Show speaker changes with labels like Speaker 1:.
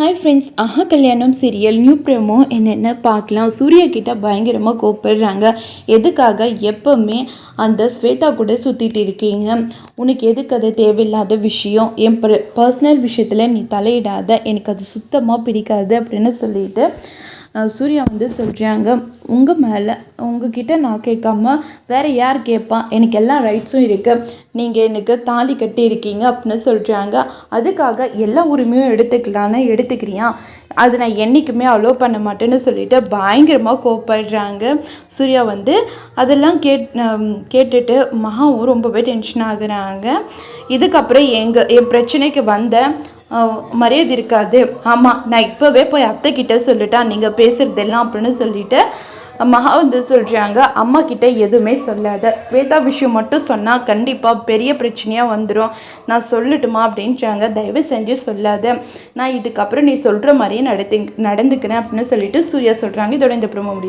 Speaker 1: Hi friends ஆஹா கல்யாணம் serial new promo என்னென்ன பார்க்கலாம்? சூர்யா கிட்ட பயங்கரமாக கோப்பிடுறாங்க எதுக்காக எப்போவுமே அந்த ஸ்வேதா கூட சுற்றிட்டு இருக்கீங்க? உனக்கு எதுக்கு அது தேவையில்லாத விஷயம்? என் பர்சனல் விஷயத்தில் நீ தலையிடாத. எனக்கு அது சுத்தமாக பிடிக்காது அப்படின்னு சொல்லிட்டு சூர்யா வந்து சொல்கிறாங்க உங்கள் மேலே உங்ககிட்ட நான் கேட்காம வேறு யார் கேட்பா எனக்கு எல்லா ரைட்ஸும் இருக்குது நீங்கள் எனக்கு தாலி கட்டி இருக்கீங்க அப்படின்னு சொல்கிறாங்க அதுக்காக எல்லா உரிமையும் எடுத்துக்கலான்னு எடுத்துக்கிறியா? அது நான் என்றைக்குமே அலோவ் பண்ண மாட்டேன்னு சொல்லிட்டு பயங்கரமாக கோப்படுறாங்க சூர்யா வந்து அதெல்லாம் கேட் கேட்டுட்டு மகாவும் ரொம்பவே டென்ஷன் ஆகுறாங்க. இதுக்கப்புறம் எங்கள் என் பிரச்சனைக்கு வந்த மரியாதை இருக்காது. ஆமாம் நான் இப்போவே போய் அத்தை கிட்ட சொல்லிட்டா நீங்கள் பேசுகிறதெல்லாம் அப்படின்னு சொல்லிட்டு மகா வந்து சொல்கிறாங்க அம்மா கிட்ட எதுவுமே சொல்லாத. ஸ்வேதா விஷயம் மட்டும் சொன்னால் கண்டிப்பாக பெரிய பிரச்சனையாக வந்துடும் நான் சொல்லட்டுமா அப்படின்றாங்க. தயவு செஞ்சு சொல்லாத. நான் இதுக்கப்புறம் நீ சொல்கிற மாதிரியே நடத்தி நடந்துக்கிறேன் அப்படின்னு சொல்லிட்டு சூர்யா சொல்கிறாங்க இதோட இந்த ப்ரோமோ முடியுது.